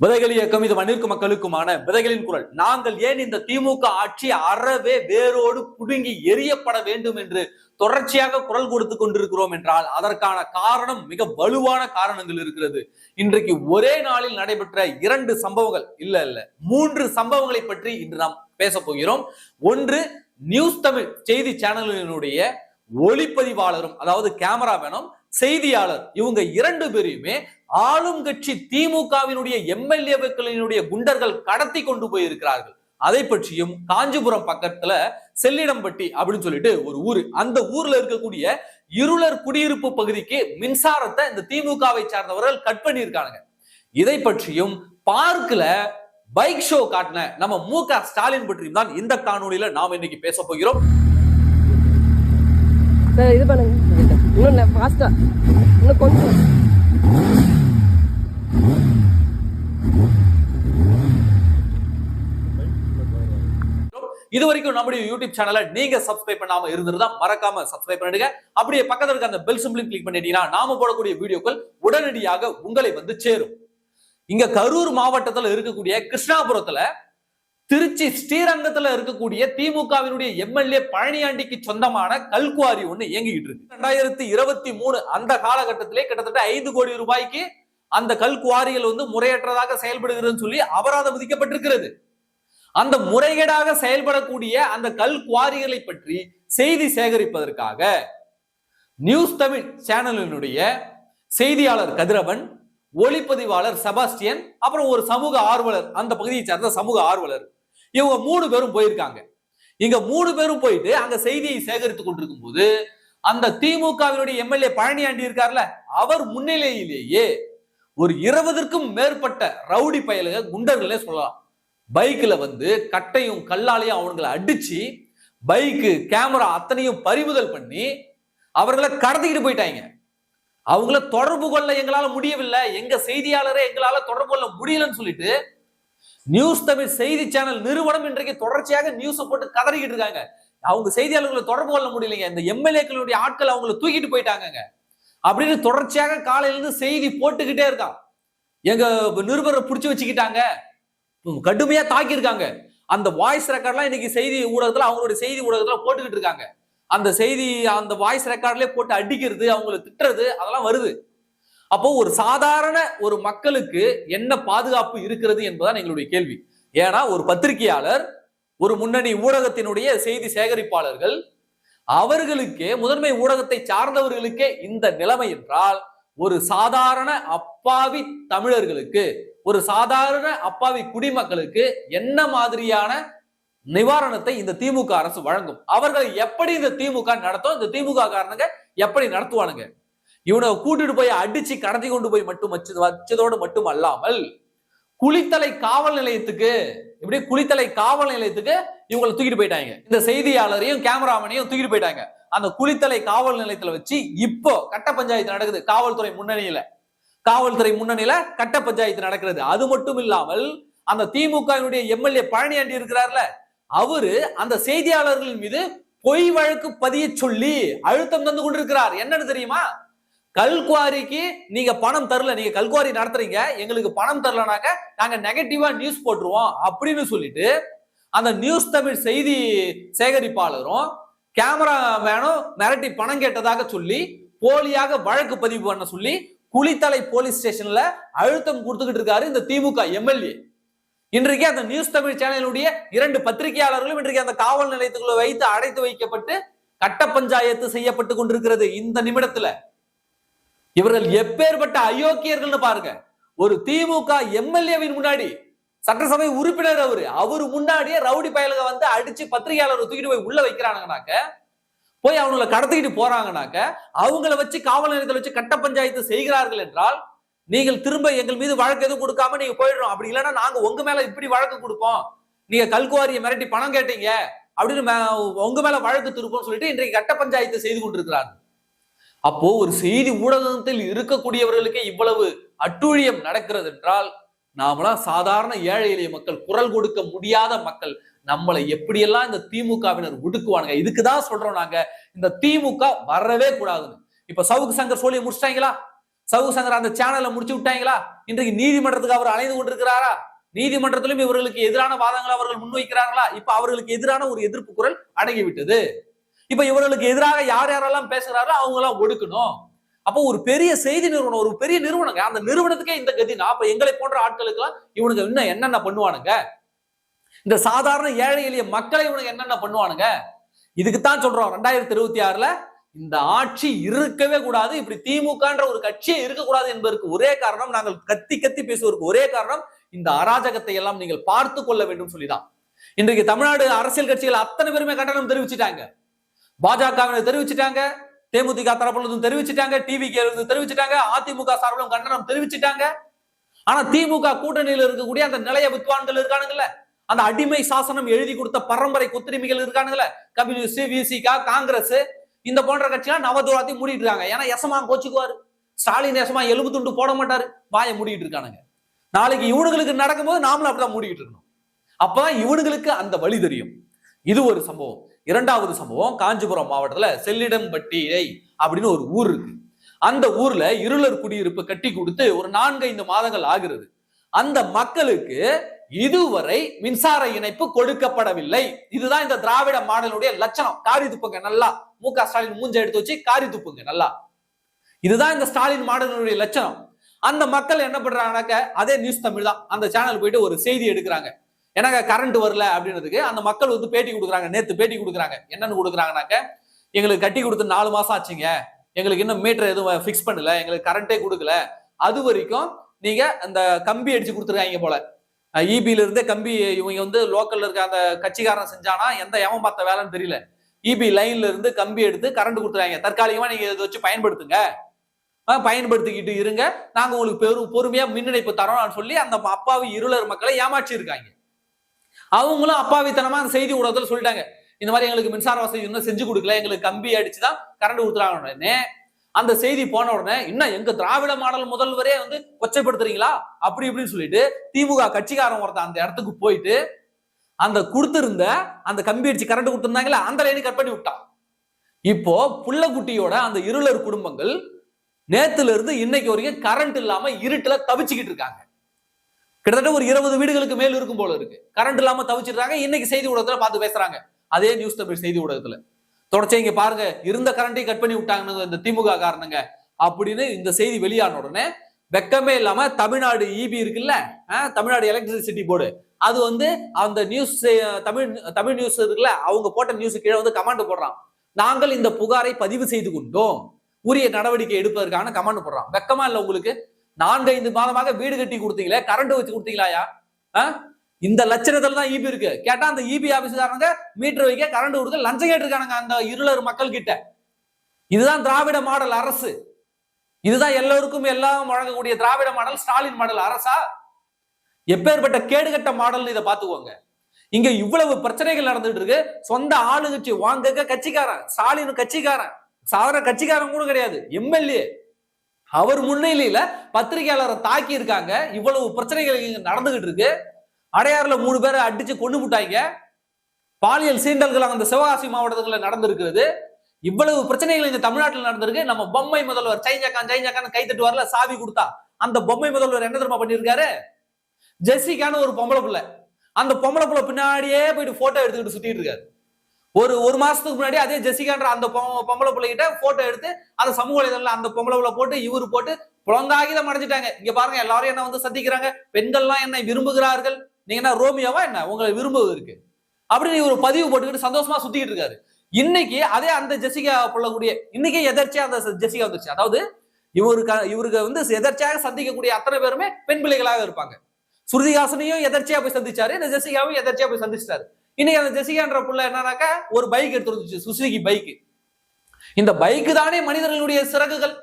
விதைகள் இயக்கம் இது மண்ணிற்கு மக்களுக்குமான விதைகளின் குரல். நாங்கள் ஏன் இந்த திமுக ஆட்சி அறவே வேரோடு புடுங்கி எரியப்பட வேண்டும் என்று தொடர்ச்சியாக குரல் கொடுத்து கொண்டிருக்கிறோம் என்றால் அதற்கான காரணம் மிக வலுவான காரணங்கள் இருக்கிறது. இன்றைக்கு ஒரே நாளில் நடைபெற்ற இரண்டு சம்பவங்கள் இல்ல இல்ல மூன்று சம்பவங்களை பற்றி இன்று நாம் பேச போகிறோம். ஒன்று நியூஸ் தமிழ் செய்தி சேனலினுடைய ஒளிப்பதிவாளரும் அதாவது கேமராமேனும் செய்தியாளர் இவங்க இரண்டு பேரையுமே ஆளும் கட்சி திமுகவினுடைய எம்எல்ஏக்களினுடைய குண்டர்கள் கடத்தி கொண்டு போயிருக்கிறார்கள். அதை பற்றியும் காஞ்சிபுரம் பக்கத்துல செல்லிடம்பட்டி அப்படின்னு சொல்லிட்டு ஒரு ஊரு. அந்த ஊர்ல இருக்கக்கூடிய இருளர் குடியிருப்பு பகுதிக்கு மின்சாரத்தை இந்த திமுகவை சார்ந்தவர்கள் கட் பண்ணியிருக்காங்க இதை பற்றியும் பார்க்ல பைக் ஷோ காட்டின நம்ம மு க ஸ்டாலின் பற்றியும் தான் இந்த காணொலியில நாம் இன்னைக்கு பேச போகிறோம். சார் இது பண்ணுங்க. இன்னும் ஃபாஸ்டா இன்னும் கொஞ்சம். இது வரைக்கும் நம்முடைய யூடியூப் சேனலை நீங்க சப்ஸ்கிரைப் பண்ணாம இருந்திருந்தா மறக்காம சப்ஸ்கிரைப் பண்ணிடுங்க. அப்படியே பக்கத்துல இருக்க அந்த பெல் சிம்பிளையும் கிளிக் பண்ணிட்டீங்கன்னா நாம போடக்கூடிய வீடியோக்கள் உடனடியாக உங்களை வந்து சேரும். இங்க கரூர் மாவட்டத்துல இருக்கக்கூடிய கிருஷ்ணாபுரத்துல திருச்சி ஸ்ரீரங்கத்துல இருக்கக்கூடிய திமுகவினுடைய எம்எல்ஏ பழனியாண்டிக்கு சொந்தமான கல்குவாரி ஒண்ணு இயங்கிட்டு இருக்கு. ரெண்டாயிரத்தி இருபத்தி மூணு அந்த காலகட்டத்திலே கிட்டத்தட்ட ஐந்து கோடி ரூபாய்க்கு அந்த கல்குவாரிகள் வந்து முறையற்றதாக செயல்படுகிறதுன்னு சொல்லி அபராதம் விதிக்கப்பட்டிருக்கிறது. அந்த முறைகேடாக செயல்படக்கூடிய அந்த கல் குவாரிகளை பற்றி செய்தி சேகரிப்பதற்காக நியூஸ் தமிழ் சேனலினுடைய செய்தியாளர் கதிரவன் ஒளிப்பதிவாளர் செபாஸ்டியன் அப்புறம் ஒரு சமூக ஆர்வலர் அந்த பகுதியை சார்ந்த சமூக ஆர்வலர் இவங்க மூணு பேரும் போயிருக்காங்க. இங்க மூணு பேரும் போயிட்டு அங்க செய்தியை சேகரித்துக் கொண்டிருக்கும் போது அந்த திமுகவினுடைய எம்எல்ஏ பழனியாண்டி இருக்கார்ல அவர் முன்னிலையிலேயே ஒரு இருபதற்கும் மேற்பட்ட ரவுடி பயலுக குண்டர்களே சொல்லலாம். பைக்ல வந்து கட்டையும் கல்லாலையும் அவங்களை அடிச்சு பைக்கு கேமரா அத்தனையும் பறிமுதல் பண்ணி அவர்களை கடத்திக்கிட்டு போயிட்டாங்க. அவங்கள தொடர்பு கொள்ள எங்களால முடியவில்லை எங்க செய்தியாளரை எங்களால தொடர்பு கொள்ள முடியலன்னு சொல்லிட்டு நியூஸ் தமிழ் செய்தி சேனல் நிறுவனம் இன்றைக்கு தொடர்ச்சியாக நியூஸை போட்டு கதறிக்கிட்டு இருக்காங்க. அவங்க செய்தியாளர்களை தொடர்பு கொள்ள முடியலைங்க. இந்த எம்எல்ஏக்களுடைய ஆட்கள் அவங்கள தூக்கிட்டு போயிட்டாங்க அப்படின்னு தொடர்ச்சியாக காலையிலேருந்து செய்தி போட்டுக்கிட்டே இருக்கான். எங்க நிருபரை பிடிச்சி வச்சுக்கிட்டாங்க. கடுமையா தாக்கியிருக்காங்க. அந்த வாய்ஸ் ரெக்கார்ட்லாம் இன்னைக்கு செய்தி ஊடகத்துல அவங்களுடைய செய்தி ஊடகத்துல போட்டுக்கிட்டு இருக்காங்க. அந்த செய்தி அந்த வாய்ஸ் ரெக்கார்ட்லயே போட்டு அடிக்கிறது அவங்களை திட்டுறது அதெல்லாம் வருது. அப்போ ஒரு சாதாரண ஒரு மக்களுக்கு என்ன பாதுகாப்பு இருக்கிறது என்பதான் எங்களுடைய கேள்வி. ஏன்னா ஒரு பத்திரிகையாளர் ஒரு முன்னணி ஊடகத்தினுடைய செய்தி சேகரிப்பாளர்கள் அவர்களுக்கே முதன்மை ஊடகத்தை சார்ந்தவர்களுக்கே இந்த நிலைமை என்றால் ஒரு சாதாரண அப்பாவி தமிழர்களுக்கு ஒரு சாதாரண அப்பாவி குடிமக்களுக்கு என்ன மாதிரியான நிவாரணத்தை இந்த திமுக அரசு வழங்கும்? அவர்களை எப்படி இந்த திமுக நடத்தும்? இந்த திமுக காரணங்க எப்படி நடத்துவானுங்க? இவனை கூட்டிட்டு போய் அடிச்சு கடத்தி கொண்டு போய் மட்டும் வச்சு வச்சதோடு மட்டும் அல்லாமல் குளித்தலை காவல் நிலையத்துக்கு இப்படி குளித்தலை காவல் நிலையத்துக்கு இவங்களை தூக்கிட்டு போயிட்டாங்க. இந்த செய்தியாளரையும் கேமராமேனையும் தூக்கிட்டு போயிட்டாங்க. அந்த குளித்தலை காவல் நிலையத்துல வச்சு இப்போ கட்ட பஞ்சாயத்து நடக்குது. காவல்துறை முன்னணியில. காவல்துறை முன்னணியில கட்ட பஞ்சாயத்து நடக்கிறது. அது மட்டும் இல்லாமல் அந்த திமுகவினுடைய எம்எல்ஏ பழனியாண்டி இருக்கிறார்ல அவரு அந்த செய்தியாளர்களின் மீது பொய் வழக்கு பதிய சொல்லி அழுத்தம் தந்து கொண்டிருக்கிறார். என்னன்னு தெரியுமா? கல்குவாரிக்கு நீங்க பணம் தரல நீங்க கல்குவாரி நடத்துறீங்க எங்களுக்கு பணம் தரலனாக்க நாங்க நெகட்டிவா நியூஸ் போட்டுருவோம் அப்படின்னு சொல்லிட்டு அந்த நியூஸ் தமிழ் செய்தி சேகரிப்பாளரும் கேமரா மேனும் மிரட்டி பணம் கேட்டதாக சொல்லி போலியாக வழக்கு பதிவு பண்ண சொல்லி குளித்தலை போலீஸ் ஸ்டேஷன்ல அழுத்தம் கொடுத்துக்கிட்டு இருக்காரு இந்த திமுக எம்எல்ஏ. இன்றைக்கு அந்த நியூஸ் தமிழ் சேனலுடைய இரண்டு பத்திரிகையாளர்களும் இன்றைக்கு அந்த காவல் நிலையத்துக்குள்ள வைத்து அடைத்து வைக்கப்பட்டு கட்ட பஞ்சாயத்து செய்யப்பட்டு கொண்டிருக்கிறது இந்த நிமிடத்துல. இவர்கள் எப்பேற்பட்ட அயோக்கியர்கள்னு பாருங்க. ஒரு திமுக எம்எல்ஏவின் முன்னாடி சட்டசபை உறுப்பினர் அவரு. அவரு முன்னாடியே ரவுடி பயலுக வந்து அடிச்சு பத்திரிகையாளர் தூக்கிட்டு போய் உள்ள வைக்கிறாங்கனாக்க போய் அவங்கள கடத்திக்கிட்டு போறாங்கனாக்க அவங்கள வச்சு காவல் நிலையத்தில் வச்சு கட்ட பஞ்சாயத்து செய்கிறார்கள் என்றால் நீங்கள் திரும்ப எங்கள் மீது வழக்கு எதுவும் கொடுக்காம நீங்க போயிடுறோம் அப்படி இல்லைன்னா நாங்க உங்க மேல இப்படி வழக்கு கொடுப்போம். நீங்க கல்குவாரியை மிரட்டி பணம் கேட்டீங்க. அப்படின்னு உங்க மேல வழக்கு திருப்போம் சொல்லிட்டு இன்றைக்கு கட்ட பஞ்சாயத்து செய்து கொண்டிருக்கிறார்கள். அப்போ ஒரு செய்தி ஊடகத்தில் இருக்கக்கூடியவர்களுக்கே இவ்வளவு அட்டூழியம் நடக்கிறது என்றால் நாமெல்லாம் சாதாரண ஏழை எளிய மக்கள் குரல் கொடுக்க முடியாத மக்கள் நம்மளை எப்படியெல்லாம் இந்த திமுகவினர் ஒடுக்குவானுங்க? இதுக்குதான் சொல்றோம் நாங்க. இந்த திமுக வரவே கூடாதுன்னு. இப்ப சவுக்கு சங்கர் சொல்லி முடிச்சிட்டாங்களா? சவுக்கு சங்கர் அந்த சேனல்ல முடிச்சு விட்டாங்களா? இன்றைக்கு நீதிமன்றத்துக்கு அவர் அலைந்து கொண்டிருக்கிறாரா? நீதிமன்றத்திலும் இவர்களுக்கு எதிரான வாதங்களை அவர்கள் முன்வைக்கிறார்களா? இப்ப அவர்களுக்கு எதிரான ஒரு எதிர்ப்பு குரல் அடங்கிவிட்டது. இப்ப இவர்களுக்கு எதிராக யார் யாரெல்லாம் பேசுகிறாரோ அவங்க எல்லாம் ஒடுக்கணும். அப்போ ஒரு பெரிய செய்தி நிறுவனம் ஒரு பெரிய நிறுவனங்க அந்த நிறுவனத்துக்கே இந்த கதினா அப்ப எங்களை போன்ற ஆட்களுக்கு எல்லாம் இவனுக்கு இன்னும் என்னென்ன பண்ணுவானுங்க? இந்த சாதாரண ஏழை எளிய மக்களை இவனுக்கு என்னென்ன பண்ணுவானுங்க? இதுக்குத்தான் சொல்றோம் ரெண்டாயிரத்தி இருபத்தி ஆறுல இந்த ஆட்சி இருக்கவே கூடாது இப்படி திமுகன்ற ஒரு கட்சியே இருக்கக்கூடாது என்பதற்கு ஒரே காரணம் நாங்கள் கத்தி கத்தி பேசுவதற்கு ஒரே காரணம் இந்த அராஜகத்தை எல்லாம் நீங்கள் பார்த்து கொள்ள வேண்டும் சொல்லிதான். இன்றைக்கு தமிழ்நாடு அரசியல் கட்சிகள் அத்தனை பேருமே கண்டனம் தெரிவிச்சிட்டாங்க. பாஜகவினர் தெரிவிச்சிட்டாங்க. தேமுதிக தரப்புலதும் தெரிவிச்சிட்டாங்க. டிவி இருந்து தெரிவிச்சிட்டாங்க. அதிமுக சார்பிலும் கண்டனம் தெரிவிச்சிட்டாங்க. ஆனா திமுக கூட்டணியில் இருக்கக்கூடிய அந்த நிலைய வித்வான்கள் இருக்கானுங்கல்ல அந்த அடிமை சாசனம் எழுதி கொடுத்த பரம்பரை குத்துரிமைகள் இருக்கானுங்கல்ல கம்யூனிஸ்ட் விசிகா காங்கிரஸ் இந்த போன்ற கட்சிகள் நவதூரத்தையும் மூடிட்டு இருக்காங்க. ஏன்னா எசமா கோச்சுக்குவாரு. ஸ்டாலின் எசமா எலும்பு துண்டு போட மாட்டாரு. வாயை மூடிட்டு இருக்கானுங்க. நாளைக்கு இவனுங்களுக்கு நடக்கும்போது நாமளும் அப்படிதான் மூடிட்டு இருக்கணும். அப்பதான் இவனுங்களுக்கு அந்த வழி தெரியும். இது ஒரு சம்பவம். இரண்டாவது சம்பவம் காஞ்சிபுரம் மாவட்டத்துல செல்லிடம்பட்டியை அப்படின்னு ஒரு ஊர் இருக்கு. அந்த ஊர்ல இருளர் குடியிருப்பு கட்டி கொடுத்து ஒரு நான்கு ஐந்து மாதங்கள் ஆகிறது. அந்த மக்களுக்கு இதுவரை மின்சார இணைப்பு கொடுக்கப்படவில்லை. இதுதான் இந்த திராவிட மாடலுடைய லட்சணம். காரி துப்புங்க நல்லா. மு க ஸ்டாலின் மூஞ்ச எடுத்து வச்சு காரி துப்புங்க நல்லா. இதுதான் இந்த ஸ்டாலின் மாடலுடைய லட்சணம். அந்த மக்கள் என்ன பண்றாங்கனாக்க அதே நியூஸ் தமிழ் தான். அந்த சேனல் போயிட்டு ஒரு செய்தி எடுக்கிறாங்க. எனக்கு கரண்ட் வரல அப்படின்றதுக்கு அந்த மக்கள் வந்து பேட்டி கொடுக்குறாங்க. நேற்று பேட்டி கொடுக்குறாங்க. என்னன்னு கொடுக்குறாங்கனாக்க எங்களுக்கு கட்டி கொடுத்து நாலு மாசம் ஆச்சுங்க. எங்களுக்கு இன்னும் மீட்டர் எதுவும் ஃபிக்ஸ் பண்ணல. எங்களுக்கு கரண்டே கொடுக்கல. அது வரைக்கும் நீங்க அந்த கம்பி அடிச்சு கொடுத்துருக்காங்க போல. இபில இருந்தே கம்பி இவங்க வந்து லோக்கல்ல இருக்க அந்த கட்சிக்காரன் செஞ்சானா எந்த எவன் பார்த்த வேலைன்னு தெரியல. இபி லைன்ல இருந்து கம்பி எடுத்து கரண்ட் கொடுத்துறாங்க தற்காலிகமா நீங்க இதை வச்சு பயன்படுத்துங்க. பயன்படுத்திக்கிட்டு இருங்க. நாங்க உங்களுக்கு பெரும் பொறுமையா மின் இணைப்பு தரோம்னு சொல்லி அந்த அப்பாவி இருளர் மக்களை ஏமாற்றி இருக்காங்க அவங்களும் அப்பாவித்தனமா அந்த செய்தி ஊடகத்துல சொல்லிட்டாங்க. இந்த மாதிரி எங்களுக்கு மின்சார வசதி இன்னும் செஞ்சு கொடுக்கல எங்களுக்கு கம்பி அடிச்சுதான் கரண்ட் கொடுத்துறாங்க உடனே. அந்த செய்தி போன உடனே இன்னும் எங்க திராவிட மாடல் முதல்வரே வந்து கொச்சைப்படுத்துறீங்களா? அப்படி இப்படின்னு சொல்லிட்டு திமுக கட்சிக்காரன் ஒருத்தன் அந்த இடத்துக்கு போயிட்டு அந்த கொடுத்திருந்த அந்த கம்பி அடிச்சு கரண்ட் கொடுத்துருந்தாங்களே அந்த லைனு கட் பண்ணி விட்டான். இப்போ புள்ளக்குட்டியோட அந்த இருளர் குடும்பங்கள் நேத்துல இருந்து இன்னைக்கு வரைக்கும் கரண்ட் இல்லாம இருட்டுல தவிச்சுக்கிட்டு இருக்காங்க. கிட்டத்தட்ட ஒரு இருபது வீடுகளுக்கு மேல் இருக்கும் போல இருக்கு. கரண்ட் இல்லாம தவிச்சிடுறாங்க. இன்னைக்கு செய்தி ஊடகத்துல பார்த்து பேசுறாங்க. அதே நியூஸ் தமிழ் செய்தி ஊடகத்துல. தொடர்ச்சி இங்க பாருங்க. இருந்த கரண்டையும் கட் பண்ணி விட்டாங்க இந்த திமுக காரணங்க அப்படின்னு இந்த செய்தி வெளியான உடனே வெக்கமே இல்லாம தமிழ்நாடு இபி இருக்குல்ல? தமிழ்நாடு எலக்ட்ரிசிட்டி போர்டு அது வந்து அந்த நியூஸ் தமிழ் தமிழ் நியூஸ் இருக்குல்ல? அவங்க போட்ட நியூஸ் கீழே வந்து கமாண்ட் போடுறான். நாங்கள் இந்த புகாரை பதிவு செய்து கொண்டோம். உரிய நடவடிக்கை எடுப்பதற்கான கமாண்ட் போடுறான். வெக்கமா இல்ல உங்களுக்கு? நான்கு ஐந்து மாதமாக வீடு கட்டி கொடுத்தீங்களே கரண்ட் வச்சு கொடுத்தீங்களாயா ஆ? இந்த லட்சணத்துல தான் ஈபி இருக்கு. கேட்டா அந்த இபி ஆபீஸ்காரங்க மீட்டர் வைக்க கரண்ட் கொடுக்க லஞ்சம் கேட்டிருக்கானுங்க அந்த இருளர் மக்கள் கிட்ட இதுதான் திராவிட மாடல் அரசு. இதுதான் எல்லோருக்கும் எல்லாம் வழங்கக்கூடிய திராவிட மாடல் ஸ்டாலின் மாடல் அரசா? எப்பேற்பட்ட கேடுகட்ட மாடல் இதை பாத்துக்கோங்க இங்க இவ்வளவு பிரச்சனைகள் நடந்துட்டு இருக்கு. சொந்த ஆளுங்கட்சி வாங்க கட்சிக்காரன் ஸ்டாலின் கட்சிக்காரன். சாதாரண கட்சிக்காரன் கூட கிடையாது. எம்எல்ஏ. அவர் முன்னிலையில பத்திரிகையாளரை தாக்கி இருக்காங்க இவ்வளவு பிரச்சனைகள் இங்க நடந்துகிட்டு இருக்கு அடையாறுல மூணு பேரை அடிச்சு கொண்டு விட்டாங்க பாலியல் சீண்டல்கள் அந்த சிவகாசி மாவட்டத்துல நடந்திருக்கிறது. இவ்வளவு பிரச்சனைகள் இங்க தமிழ்நாட்டில் நடந்திருக்கு. நம்ம பொம்மை முதல்வர் சைஞ்சக்கான் சைஞ்சக்கான் கை வரல சாவி கொடுத்தா. அந்த பொம்மை முதல்வர் என்ன தெரியுமா பண்ணியிருக்காரு? ஜெஸ்ஸிக்கான ஒரு பொம்பளை பிள்ளை. அந்த பொம்பளை பிள்ளை பின்னாடியே போயிட்டு போட்டோ எடுத்துக்கிட்டு சுத்திட்டு இருக்காரு. ஒரு ஒரு மாசத்துக்கு முன்னாடி அதே ஜெசிகான்ற அந்த பொம்பளை பிள்ளைகிட்ட போட்டோ எடுத்து அந்த சமூக வலைதளம் அந்த பொம்பளை பிள்ளை போட்டு இவரு போட்டு புலந்தாகிதம் அடைஞ்சிட்டாங்க. இங்க பாருங்க எல்லாரும் என்ன வந்து சந்திக்கிறாங்க? பெண்கள்லாம் என்னை விரும்புகிறார்கள். நீங்க என்ன ரோமியோவா என்ன? உங்களை விரும்புவதற்கு அப்படின்னு இவர் பதிவு போட்டுக்கிட்டு சந்தோஷமா சுத்திட்டு இருக்காரு. இன்னைக்கு அதே அந்த ஜெசிகா புள்ளக்கூடிய இன்னைக்கு எதர்ச்சியா அந்த ஜெசிகா வந்துருச்சு. அதாவது இவருக்கு இவருக்கு வந்து எதர்ச்சியாக சந்திக்கக்கூடிய அத்தனை பேருமே பெண் பிள்ளைகளாக இருப்பாங்க. சுருதிகாசனையும் எதர்ச்சியா போய் சந்திச்சாரு இந்த ஜெசிகாவும் எதர்ச்சியா போய் சந்திச்சிட்டாரு. இன்னைக்கு அந்த ஜெசிகான்ற புள்ள என்னன்னாக்கா ஒரு பைக் எடுத்து வந்துச்சு சுசுகி பைக் இந்த பைக் தானே மனிதர்களுடைய சிறகுகள்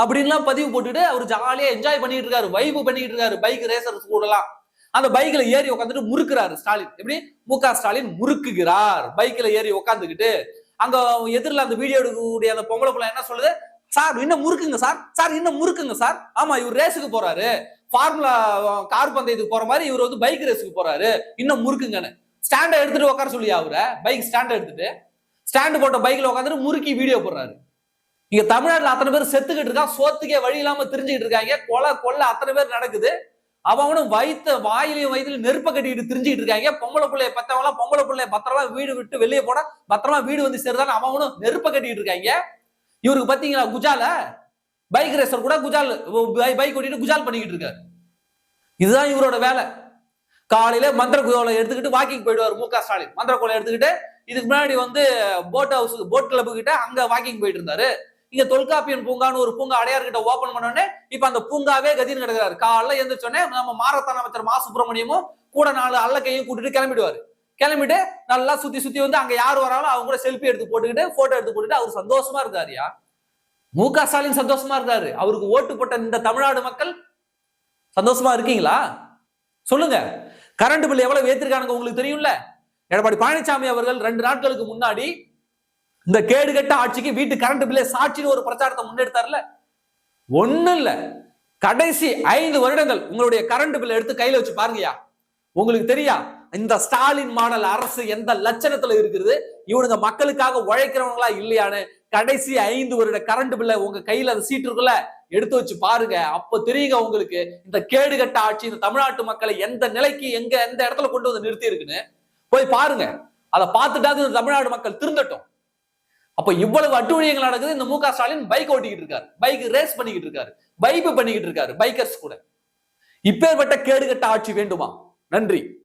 அப்படின்லாம் பதிவு போட்டுட்டு அவர் ஜாலியா என்ஜாய் பண்ணிட்டு இருக்காரு வைப்பு பண்ணிட்டு இருக்காரு பைக் ரேசர்ஸ் கூடலாம். அந்த பைக்ல ஏறி உட்காந்துட்டு முறுக்குறாரு ஸ்டாலின். எப்படி? மு க ஸ்டாலின் முறுக்குகிறார். பைக்ல ஏறி உட்காந்துக்கிட்டு அங்க எதிரில் அந்த வீடியோ எடுக்கக்கூடிய அந்த பொம்பளை புள்ள என்ன சொல்லுது? சார் இன்னும் முறுக்குங்க சார் சார் இன்னும் முறுக்குங்க சார் ஆமா இவர் ரேஸுக்கு போறாரு. ஃபார்முலா கார் பந்தயத்துக்கு போற மாதிரி இவர் வந்து பைக் ரேஸுக்கு போறாரு. இன்னும் முறுக்குங்கன்னு. ஸ்டாண்டை எடுத்துட்டு உட்கார சொல்லியா அவரை பைக் ஸ்டாண்டை எடுத்துட்டு ஸ்டாண்டு போட்ட பைக்ல உட்காந்துட்டு முறுக்கி வீடியோ போடுறாரு. இங்க தமிழ்நாட்டுல அத்தனை பேர் செத்துக்கிட்டு இருக்கான் சோத்துக்கே வழி இல்லாம தெரிஞ்சுக்கிட்டு இருக்காங்க. கொலை கொள்ளை அத்தனை பேர் நடக்குது. அவனும் வயித்த வாயிலையும் வயிற்றுல நெருப்ப கட்டிக்கிட்டு தெரிஞ்சுக்கிட்டு இருக்காங்க. பொம்பளை பிள்ளைய பத்தவங்களாம் பொம்பளை பிள்ளைய பத்திரமா வீடு விட்டு வெளியே போனா பத்திரமா வீடு வந்து சேருதான் அவனும் நெருப்ப கட்டிக்கிட்டு இருக்காங்க. இவருக்கு பாத்தீங்களா குஜால? பைக் ரேசர் கூட குஜால் பைக் ஓட்டிட்டு குஜால் பண்ணிக்கிட்டு இருக்காரு. இதுதான் இவரோட வேலை. காலையில மந்திர கோலை எடுத்துக்கிட்டு வாக்கிங் போயிடுவார் மு க. ஸ்டாலின். மந்திர கோலை எடுத்துக்கிட்டு இதுக்கு முன்னாடி வந்து போட் ஹவுஸ் போட் கிளப்பு கிட்ட அங்க வாக்கிங் போயிட்டு இருந்தாரு. இங்க தொல்காப்பியன் பூங்கான்னு ஒரு பூங்கா அடையார் கிட்ட ஓபன் பண்ணோடனே இப்ப அந்த பூங்காவே கதின்னு கிடக்குறாரு. காலைல எந்திரிச்சோடனே நம்ம மாரத்தான் அமைச்சர் மா. சுப்பிரமணியமும் கூட நாலு அல்லக்கையும் கூட்டிட்டு கிளம்பிடுவாரு. கிளம்பிட்டு நல்லா சுத்தி சுத்தி வந்து அங்க யார் வராலும் அவங்க கூட செல்ஃபி எடுத்து போட்டுக்கிட்டு போட்டோ எடுத்து போட்டுட்டு அவர் சந்தோஷமா இருக்காருயா மு க. ஸ்டாலின் சந்தோஷமா இருக்காரு அவருக்கு ஓட்டு போட்ட இந்த தமிழ்நாடு மக்கள் சந்தோஷமா இருக்கீங்களா? சொல்லுங்க. கரண்ட் பில் எவ்வளவு ஏத்திருக்கானுங்க உங்களுக்கு தெரியும்ல? எடப்பாடி பழனிசாமி அவர்கள் ரெண்டு நாட்களுக்கு முன்னாடி இந்த கேடுகட்ட ஆட்சிக்கு வீட்டு கரண்ட் பில்லே சாட்சின்னு ஒரு பிரச்சாரத்தை முன்னெடுத்தார்ல? ஒன்றும் இல்ல. கடைசி ஐந்து வருடங்கள் உங்களுடைய கரண்ட் பில் எடுத்து கையில வச்சு பாருங்கயா உங்களுக்கு தெரியா? இந்த ஸ்டாலின் மாடல் அரசு எந்த லட்சணத்துல இருக்குது? இவனுங்க மக்களுக்காக உழைக்கிறவங்களா இல்லையான்னு கடைசி ஐந்து வருட கரண்ட் பில்ல உங்க கையில அந்த சீட் இருக்குல்ல? எடுத்து வச்சு பாருங்க. அப்ப தெரியுங்க உங்களுக்கு இந்த கேடுகட்ட ஆட்சி இந்த தமிழ்நாட்டு மக்களை எந்த நிலைக்கு எங்க எந்த இடத்துல கொண்டு வந்து நிறுத்தி இருக்குன்னு போய் பாருங்க. அதை பார்த்துட்டாவது இந்த தமிழ்நாடு மக்கள் திருந்தட்டும். அப்ப இவ்வளவு அட்டுழியங்கள் நடக்குது. இந்த மு க ஸ்டாலின் பைக் ஓட்டிக்கிட்டு இருக்காரு. பைக் ரேஸ் பண்ணிக்கிட்டு இருக்காரு. பைப் பண்ணிக்கிட்டு இருக்காரு. பைக்கர்ஸ் கூட. இப்பேற்பட்ட கேடுகட்ட ஆட்சி வேண்டுமா? நன்றி.